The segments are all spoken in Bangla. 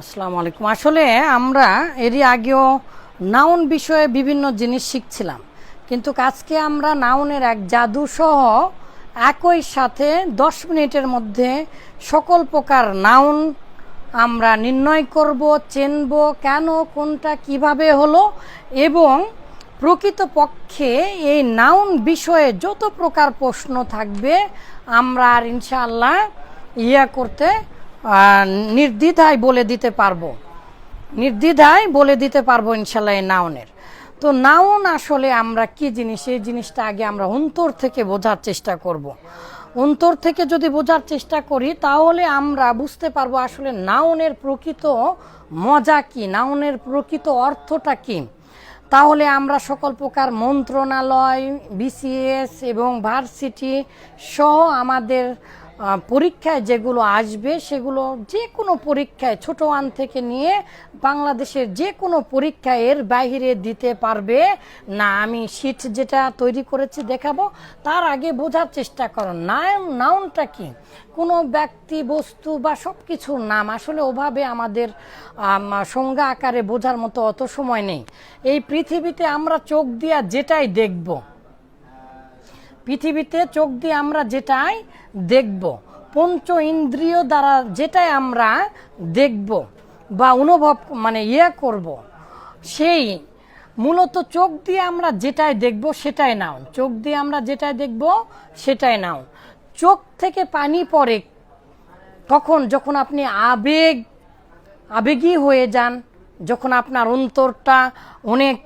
আসসালামু আলাইকুম। আসলে আমরা এরই আগেও নাউন বিষয়ে বিভিন্ন জিনিস শিখছিলাম। কিন্তু আজকে আমরা নাউনের এক জাদু সহ একই সাথে দশ মিনিটের মধ্যে সকল প্রকার নাউন আমরা নির্ণয় করব, চেনব, কেন, কোনটা, কীভাবে হলো এবং প্রকৃতপক্ষে এই নাউন বিষয়ে যত প্রকার প্রশ্ন থাকবে আমরা আর ইনশাআল্লাহ ইয়া করতে নির্দ্বিধায় বলে দিতে পারব। নির্দ্বিধায় বলে দিতে পারব ইনশাল্লাহ এই নাউনের। তো নাউন আসলে আমরা কি জিনিস? এই জিনিসটা আগে আমরা অন্তর থেকে বোঝার চেষ্টা করব। অন্তর থেকে যদি বোঝার চেষ্টা করি, তাহলে আমরা বুঝতে পারব আসলে নাউনের প্রকৃত মজা কি? নাউনের প্রকৃত অর্থটা কি? তাহলে আমরা সকল প্রকার মন্ত্রণালয়, বিসিএস এবং ভার্সিটি সহ আমাদের পরীক্ষায় যেগুলো আসবে, সেগুলো যে কোনো পরীক্ষায়, ছোট ওয়ান থেকে নিয়ে বাংলাদেশের যে কোনো পরীক্ষায় এর বাইরে দিতে পারবে। না, আমি শিট যেটা তৈরি করেছি দেখাবো, তার আগে বোঝার চেষ্টা করো। নাউন নাউনটা কি? কোনো ব্যক্তি, বস্তু বা সব কিছুর নাম, আসলে ওভাবে আমাদের সংজ্ঞা আকারে বোঝার মতো অত সময় নেই। এই পৃথিবীতে আমরা চোখ দিয়া যেটাই দেখব পৃথিবীতে চোখ দিয়ে আমরা যেটাই দেখব, পঞ্চ ইন্দ্রিয় দ্বারা যেটাই আমরা দেখব বা অনুভব মানে ইয়ে করব, সেই মূলত চোখ দিয়ে আমরা যেটাই দেখব সেটাই নাও। চোখ দিয়ে আমরা যেটাই দেখব সেটাই নাও। চোখ থেকে পানি পড়ে তখন যখন আপনি আবেগ, আবেগী হয়ে যান, যখন আপনার অন্তরটা অনেক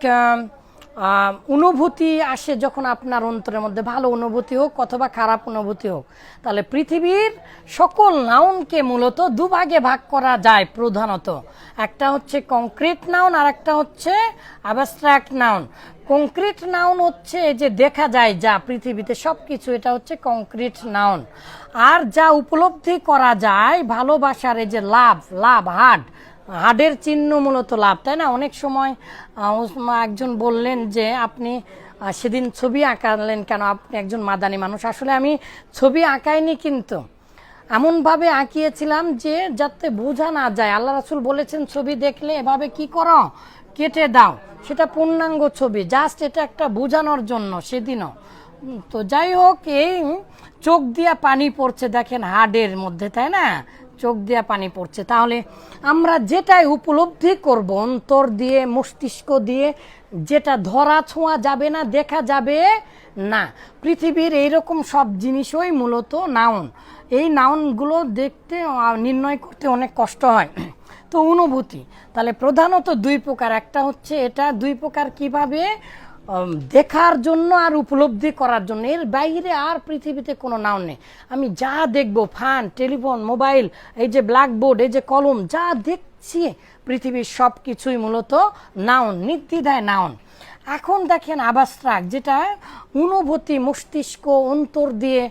অনুভূতি আসে যখন আপনার অন্তরের মধ্যে ভালো অনুভূতি হোক অথবা খারাপ অনুভূতি হোক। তাহলে পৃথিবীর সকল নাউনকে মূলত দুভাগে ভাগ করা যায় প্রধানত। একটা হচ্ছে কংক্রিট নাউন আর একটা হচ্ছে অ্যাবস্ট্রাক্ট নাউন। কংক্রিট নাউন হচ্ছে যে দেখা যায় যা পৃথিবীতে সব কিছু এটা হচ্ছে কংক্রিট নাউন। আর যা উপলব্ধি করা যায় ভালোবাসার এই যে লাভ লাভ হার্ড হার্ডের চিহ্ন মূলত লাভ, তাই না? অনেক সময় একজন বললেন যে আপনি সেদিন ছবি আঁকালেন কেন? আপনি একজন মাদানি মানুষ। আসলে আমি ছবি আঁকাইনি কিন্তু। এমনভাবে আঁকিয়েছিলাম যে যাতে বোঝা না যায়। আল্লাহ রাসুল বলেছেন, ছবি দেখলে এভাবে কি করো? কেটে দাও। সেটা পূর্ণাঙ্গ ছবি, জাস্ট এটা একটা বোঝানোর জন্য সেদিনও। তো যাই হোক, এই চোখ দিয়া পানি পড়ছে, দেখেন হাড়ের মধ্যে, তাই না? চোখ দিয়া পানি পড়ছে। তাহলে আমরা যেটাই উপলব্ধি করব, অন্তর দিয়ে, মস্তিষ্ক দিয়ে, যেটা ধরা ছোঁয়া যাবে না, দেখা যাবে না। পৃথিবীর এইরকম সব জিনিসই মূলত নাউন। এই নাউনগুলো দেখতে নির্ণয় করতে অনেক কষ্ট হয়। তো অনুভূতি। তাহলে প্রধানত দুই প্রকার। একটা হচ্ছে এটা, দুই প্রকার কীভাবে দেখার জন্য আর উপলব্ধি করার জন্য। এর বাইরে আর পৃথিবীতে কোনো নাউন নেই। আমি যা দেখব ফান টেলিফোন, মোবাইল, এই যে ব্ল্যাকবোর্ড এই যে কলম, যা দেখছি, পৃথিবীর সব কিছুই মূলত নাউন, নির্দ্বিধায় নাউন। এখন দেখেন আবাস্ট্রাক যেটা অনুভূতি, মস্তিষ্ক, অন্তর দিয়ে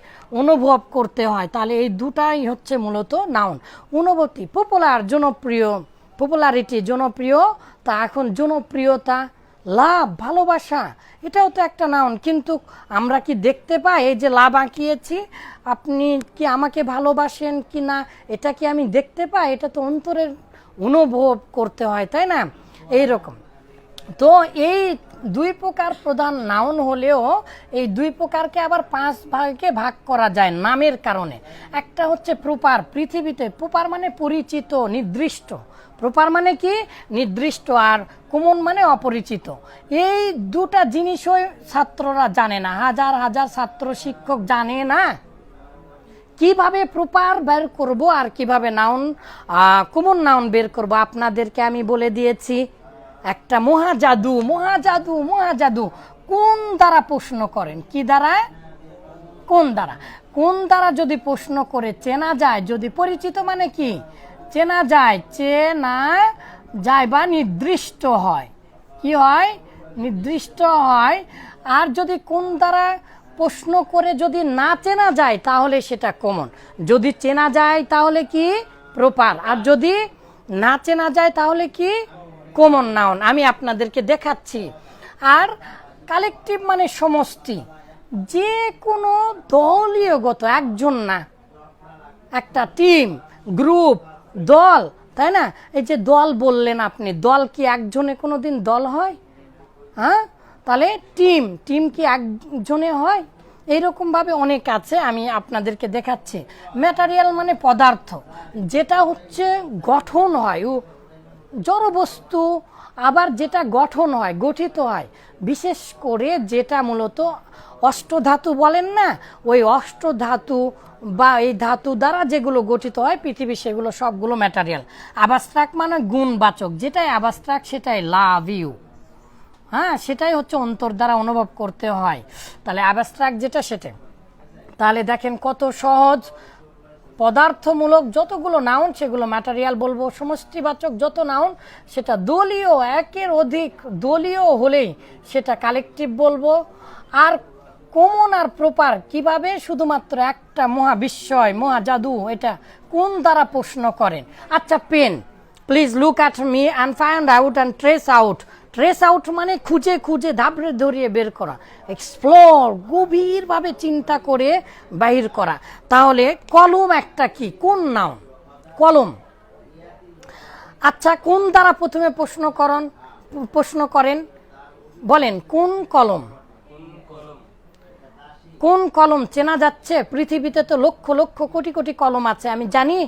অনুভব করতে হয়। তাহলে এই দুটাই হচ্ছে মূলত নাউন। অনুভূতি পপুলার জনপ্রিয় পপুলারিটি জনপ্রিয়, তা এখন জনপ্রিয়তা লাভ, ভালোবাসা, এটাও তো একটা নাউন। কিন্তু আমরা কি দেখতে পাই? এই যে লাভ আঁকিয়েছি, আপনি কি আমাকে ভালোবাসেন কি না, এটা কি আমি দেখতে পাই? এটা তো অন্তরের অনুভব করতে হয়, তাই না? এই রকম তো এই দুই প্রকার প্রধান নাউন হলেও এই দুই প্রকারকে আবার পাঁচ ভাগে ভাগ করা যায় নামের কারণে। একটা হচ্ছে প্রপার, পৃথিবীতে প্রপার মানে পরিচিত, নির্দিষ্ট। প্রপার মানে কি? নির্দিষ্ট আর কুমন মানে অপরিচিত। এই দুটা জিনিসই ছাত্ররা জানে না। হাজার হাজার ছাত্র শিক্ষক জানে না কীভাবে প্রপার বের করব আর কীভাবে নাউন কুমন নাউন বের করব। আপনাদেরকে আমি বলে দিয়েছি। একটা মহাজাদু মহাজাদু মহাজাদু কোন দ্বারা প্রশ্ন করেন? কি দ্বারা? কোন দ্বারা? কোন দ্বারা যদি প্রশ্ন করে চেনা যায়, যদি পরিচিত মানে কি? চেনা যায় চেনা যায় বা নির্দিষ্ট হয়। কি হয়? নির্দিষ্ট হয়। আর যদি কোন দ্বারা প্রশ্ন করে যদি না চেনা যায়, তাহলে সেটা কমন যদি চেনা যায়, তাহলে কি? প্রপার আর যদি না চেনা যায়, তাহলে কি? কমন নাউন আমি আপনাদেরকে দেখাচ্ছি। আর কালেকটিভ মানে সমষ্টি। যে কোনো দলীয়গত একজন না। একটা টিম গ্রুপ দল, তাই না? এই যে দল বললেন আপনি, দল কি একজনে কোনো দিন দল হয়? হ্যাঁ? তাহলে টিম টিম কি একজনে হয়? এইরকমভাবে অনেক আছে, আমি আপনাদেরকে দেখাচ্ছি। ম্যাটারিয়াল মানে পদার্থ। যেটা হচ্ছে গঠন হয় জড়বস্তু আবার যেটা গঠন হয়, গঠিত হয়, বিশেষ করে যেটা মূলত অষ্টধাতু বলেন না, ওই অষ্টধাতু বা এই ধাতু দ্বারা যেগুলো গঠিত হয়, পৃথিবী সেগুলো সবগুলো ম্যাটারিয়াল আবাস্ট্রাক মানে গুণবাচক, যেটাই আবাস্ট্রাক সেটাই লাভ ইউ হ্যাঁ সেটাই হচ্ছে অন্তর দ্বারা অনুভব করতে হয়। তাহলে অ্যাবস্ট্রাক্ট যেটা সেটা। তাহলে দেখেন কত সহজ পদার্থমূলক যতগুলো নাউন সেগুলো ম্যাটারিয়াল বলব, সমষ্টিবাচক যত নাউন সেটা দলীয়, একের অধিক দলীয় হলেই সেটা কালেকটিভ বলব। আর কমন আর প্রপার কীভাবে? শুধুমাত্র একটা মহাবিস্ময়, মহাজাদু, এটা কোন দ্বারা প্রশ্ন করেন? আচ্ছা pen please look at me and find out and trace out trace out মানে খুঁজে খুঁজে ধাপড়ে ধরিয়ে বের করা। এক্সপ্লোর গভীরভাবে চিন্তা করে বাহির করা। তাহলে কলম একটা কি? কোন নাউন কলম। আচ্ছা কোন দ্বারা প্রথমে প্রশ্ন করন? প্রশ্ন করেন। বলেন, কোন কলম? কোন কলম? চেনা যাচ্ছে? পৃথিবীতে তো লক্ষ লক্ষ কোটি কোটি কলম আছে। আমি জানি?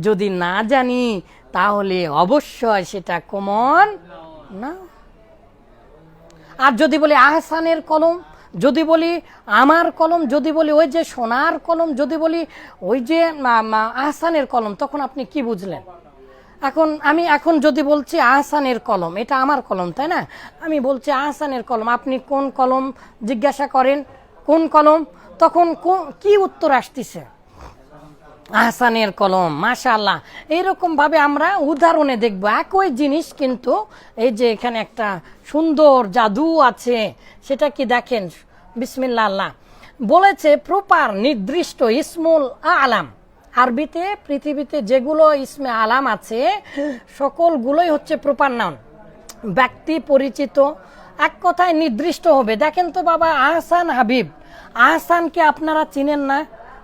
যদি না জানি, তাহলে অবশ্যই সেটা কমন না। আর যদি বলি আহসানের কলম, যদি বলি আমার কলম, যদি বলি ওই যে সোনার কলম, যদি বলি ওই যে আহসানের কলম, তখন আপনি কি বুঝলেন? এখন আমি এখন যদি বলছি আহসানের কলম, এটা আমার কলম, তাই না? আমি বলছি আহসানের কলম, আপনি কোন কলম জিজ্ঞাসা করেন, কোন কলম? তখন কো- উত্তর আসতেছে? আহসানের কলম মাশাল্লাহ এইরকম ভাবে আমরা উদাহরণে দেখব, একই জিনিস কিন্তু এই যে এখানে একটা সুন্দর জাদু আছে, সেটা কি দেখেন? বিসমিল্লা আল্লাহ বলেছে, প্রপার, নির্দিষ্ট, ইসমুল আলাম। আরবিতে, পৃথিবীতে যেগুলো ইসমে আলাম আছে, সকলগুলোই হচ্ছে প্রপার নাউন। ব্যক্তি পরিচিত, এক কথায় নির্দিষ্ট হবে। দেখেন তো বাবা, আহসান হাবিব। আহসানকে আপনারা চিনেন না?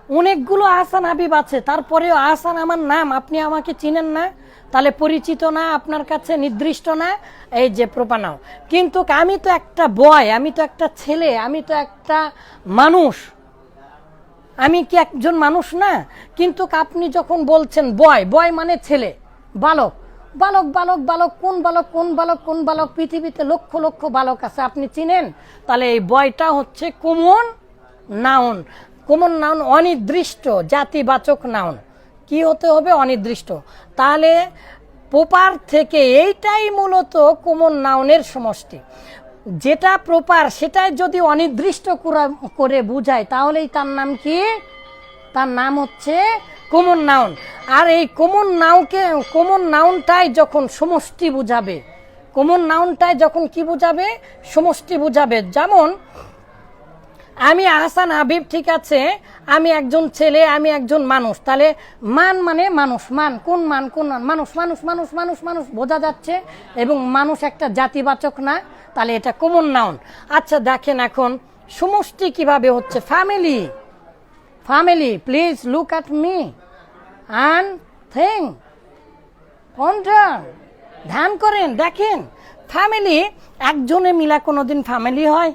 অনেকগুলো আহসান হাবিব আছে, তারপরেও আহসান আমার নাম আপনি আমাকে চিনেন না, তাহলে পরিচিত না, আপনার কাছে নির্দিষ্ট না, এই যে প্রপানাও। কিন্তু আমি তো একটা বয় আমি তো একটা ছেলে, আমি তো একটা মানুষ। আমি কি একজন মানুষ না? কিন্তু আপনি যখন বলছেন বয় বয় মানে ছেলে, বালক। বালক বালক বালক, কোন বালক কোন বালক কোন বালক, পৃথিবীতে লক্ষ লক্ষ বালক আছে, আপনি চিনেন? তাহলে এই বয়টা হচ্ছে কমন নাউন। কমন নাউন অনির্দিষ্ট, জাতিবাচক নাউন। কি হতে হবে অনির্দিষ্ট? তাহলে প্রপার থেকে এইটাই মূলত কমন নাউনের সমষ্টি। যেটা প্রপার, সেটাই যদি অনির্দিষ্ট করা- বুঝায়, তাহলেই তার নাম কি? তার নাম হচ্ছে কমন নাউন। আর এই কমন নাউকে কমন নাউনটাই যখন সমষ্টি বুঝাবে কমন নাউনটাই যখন কি বুঝাবে? সমষ্টি বুঝাবে। যেমন আমি আহসান হাবিব, ঠিক আছে? আমি একজন ছেলে, আমি একজন মানুষ। তাহলে মান মানে মানুষ। মান কোন মান? কোন মান? মানুষ মানুষ মানুষ মানুষ মানুষ বোঝা যাচ্ছে এবং মানুষ একটা জাতিবাচক না? তাহলে এটা কমন নাউন আচ্ছা দেখেন এখন সমষ্টি কীভাবে হচ্ছে? Family family please look at me and think ধ্যান করেন, দেখেন। ফ্যামিলি একজনে মিলা কোনোদিন ফ্যামিলি হয়?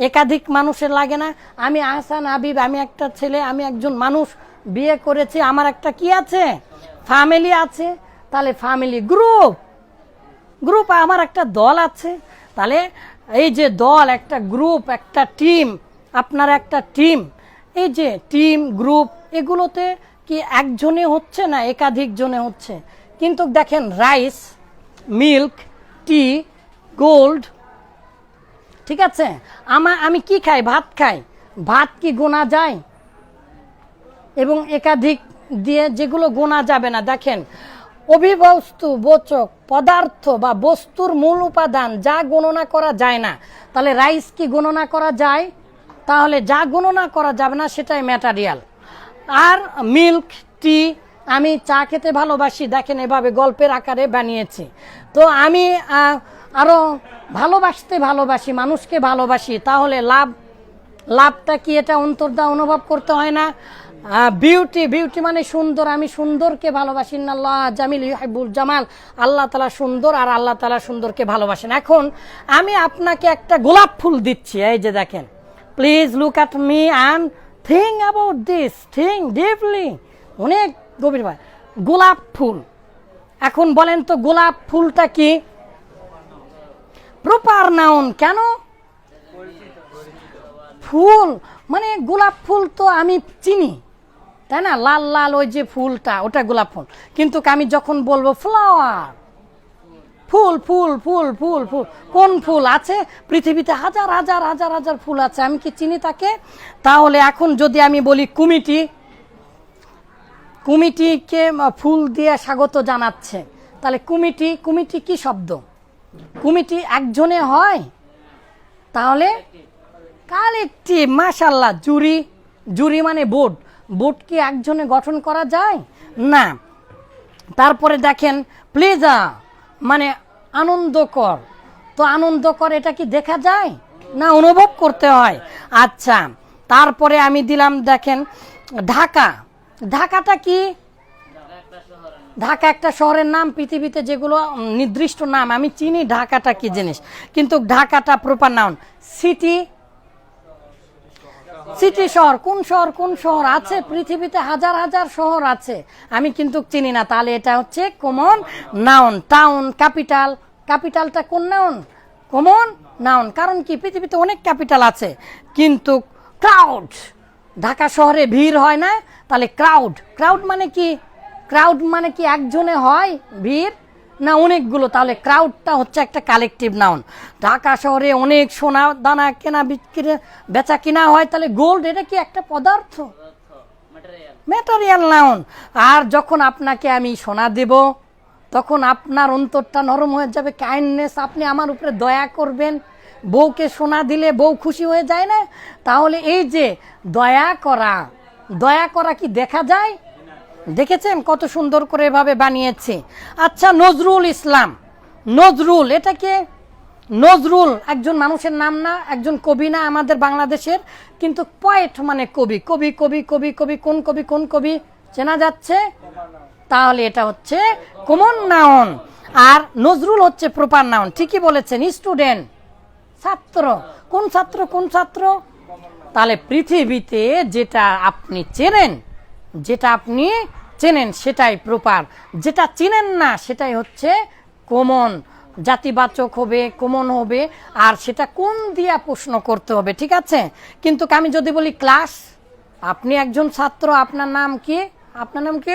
একাধিক মানুষের লাগে না। আমি আহসান আবিব আমি একটা ছেলে, আমি একজন মানুষ। বিয়ে করেছি, আমার একটা কি আছে? ফ্যামিলি আছে। তাহলে ফ্যামিলি গ্রুপ গ্রুপ আমার একটা দল আছে। তাহলে এই যে দল, একটা গ্রুপ একটা টিম আপনার একটা টিম এই যে টিম গ্রুপ এগুলোতে কি একজনে হচ্ছে না একাধিক জনে হচ্ছে? কিন্তু দেখেন রাইস মিল্ক টি গোল্ড ঠিক আছে? আমার আমি কি খাই? ভাত খাই। ভাত কি গোনা যায়? এবং একাধিক দিয়ে যেগুলো গোনা যাবে না। দেখেন, অভিবস্তু, বোচক, পদার্থ বা বস্তুর মূল উপাদান যা গণনা করা যায় না, তাহলে রাইস কি গণনা করা যায়? তাহলে যা গণনা করা যাবে না, সেটাই ম্যাটারিয়াল। আর মিল্ক, টি, আমি চা খেতে ভালোবাসি। দেখেন, এভাবে গল্পের আকারে বানিয়েছি। তো আমি আহ, আরও ভালোবাসতে ভালোবাসি মানুষকে ভালোবাসি তাহলে লাভ লাভটা কি এটা অন্তর্দা অনুভব করতে হয় না? বিউটি বিউটি মানে সুন্দর আমি সুন্দরকে ভালোবাসি আল্লাহ জামিল ইহাইবুল জামাল। আল্লাহ তালা সুন্দর আর আল্লাহ তালা সুন্দরকে ভালোবাসেন। এখন আমি আপনাকে একটা গোলাপ ফুল দিচ্ছি এই যে দেখেন। Please look at me and think about this thing deeply অনেক গভীর ভাই গোলাপ ফুল। এখন বলেন তো গোলাপ ফুলটা কি? প্রপার নাউন, কেন? ফুল মানে গোলাপ ফুল তো আমি চিনি, তাই না? লাল লাল ওই যে ফুলটা, ওটা গোলাপ ফুল। কিন্তু আমি যখন বলব ফ্লাওয়ার, ফুল ফুল ফুল ফুল ফুল, কোন ফুল আছে? পৃথিবীতে হাজার হাজার হাজার হাজার ফুল আছে। আমি কি চিনি তাকে? তাহলে এখন যদি আমি বলি কুমিটি, কুমিটিকে ফুল দিয়ে স্বাগত জানাচ্ছে, তাহলে কুমিটি কুমিটি কি শব্দ? কুমিটি একজনে হয়, তাহলে কালেকটিভ মাশাল্লাহ জুরি জুরি মানে বোর্ড বোর্ড কি একজনে গঠন করা যায়? না। তারপরে দেখেন প্লেজা মানে আনন্দকর। তো আনন্দকর এটা কি দেখা যায়? না, অনুভব করতে হয়। আচ্ছা তারপরে আমি দিলাম, দেখেন, ঢাকা। ঢাকাটা কি? ঢাকা একটা শহরের নাম, পৃথিবীতে যেগুলো নির্দিষ্ট নাম, আমি চিনি ঢাকাটা কি জিনিস? কিন্তু ঢাকাটা প্রপার নাউন সিটি সিটি শহর, কোন শহর কোন শহর আছে? পৃথিবীতে হাজার হাজার শহর আছে। আমি কিন্তু চিনি না, তাহলে এটা হচ্ছে কমন নাউন টাউন ক্যাপিটাল ক্যাপিটালটা কোন নাউন কমন নাউন কারণ কি? পৃথিবীতে অনেক ক্যাপিটাল আছে। কিন্তু ক্রাউড ঢাকা শহরে ভিড় হয় না? তাহলে ক্রাউড ক্রাউড মানে কি? ক্রাউড মানে কি একজনে হয় ভিড়? না অনেকগুলো? তাহলে ক্রাউডটা হচ্ছে একটা কালেকটিভ নাউন ঢাকা শহরে অনেক সোনা দানা কেনা বিক্রি, বেচা কিনা হয়, তাহলে গোল্ড এটা কি একটা পদার্থ? ম্যাটারিয়াল নাউন আর যখন আপনাকে আমি সোনা দেব, তখন আপনার অন্তরটা নরম হয়ে যাবে। কাইন্ডনেস আপনি আমার উপরে দয়া করবেন। বউকে সোনা দিলে বউ খুশি হয়ে যায় না? তাহলে এই যে দয়া করা দয়া করা কি দেখা যায়? দেখেছেন কত সুন্দর করে এভাবে বানিয়েছে? আচ্ছা নজরুল ইসলাম। নজরুল, এটা কে? নজরুল, একজন মানুষের নাম না, একজন কবি না আমাদের বাংলাদেশের, কিন্তু পয়েট মানে কবি। কবি কবি কবি কবি, কোন কবি কোন কবি? চেনা যাচ্ছে? তাহলে এটা হচ্ছে কমন নাউন আর নজরুল হচ্ছে প্রপার নাউন ঠিকই বলেছেন, স্টুডেন্ট, ছাত্র। কোন ছাত্র কোন ছাত্র? তাহলে পৃথিবীতে যেটা আপনি চেনেন যেটা আপনি চেনেন সেটাই প্রপার যেটা চিনেন না, সেটাই হচ্ছে কমন জাতিবাচক হবে কমন হবে, আর সেটা কোন দিয়া প্রশ্ন করতে হবে, ঠিক আছে? কিন্তু আমি যদি বলি ক্লাস আপনি একজন ছাত্র, আপনার নাম কি? আপনার নাম কি?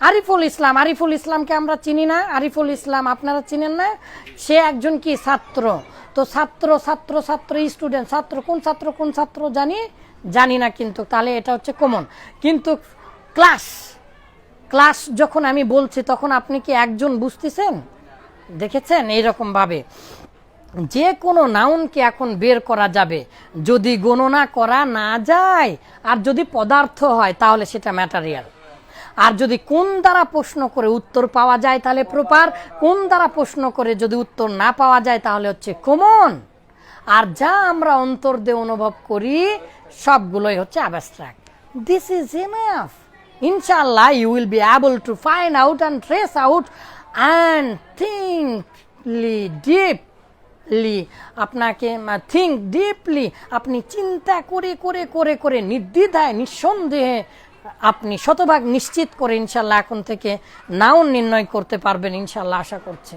আরিফুল ইসলাম। আরিফুল ইসলামকে আমরা চিনি না। আরিফুল ইসলাম, আপনারা চিনেন না? সে একজন কি ছাত্র? তো ছাত্র ছাত্র ছাত্র স্টুডেন্ট ছাত্র, কোন ছাত্র কোন ছাত্র জানি? জানি না কিন্তু, তাহলে এটা হচ্ছে কমন কিন্তু ক্লাস ক্লাস যখন আমি বলছি, তখন আপনি কি একজন বুঝতেছেন? দেখেছেন এইরকম ভাবে যে কোনো নাউনকে এখন বের করা যাবে। যদি গণনা করা না যায়, আর যদি পদার্থ হয়, তাহলে সেটা ম্যাটারিয়াল আর যদি কোন দ্বারা প্রশ্ন করে উত্তর পাওয়া যায়, তাহলে প্রপার কোন দ্বারা প্রশ্ন করে যদি উত্তর না পাওয়া যায়, তাহলে হচ্ছে কমন আর যা আমরা অন্তর দিয়ে অনুভব করি সবগুলোই হচ্ছে অ্যাবস্ট্রাক্ট দিস ইজ ইনাফ ইনশাল্লাহ you will be able to find out and trace out and thinkly deeply আপনাকে থিঙ্ক ডিপলি আপনি চিন্তা করে করে করে করে, নির্দ্বিধায়, নিঃসন্দেহে আপনি শতভাগ নিশ্চিত করে ইনশাল্লাহ এখন থেকে নাউন নির্ণয় করতে পারবেন ইনশাল্লাহ আশা করছে।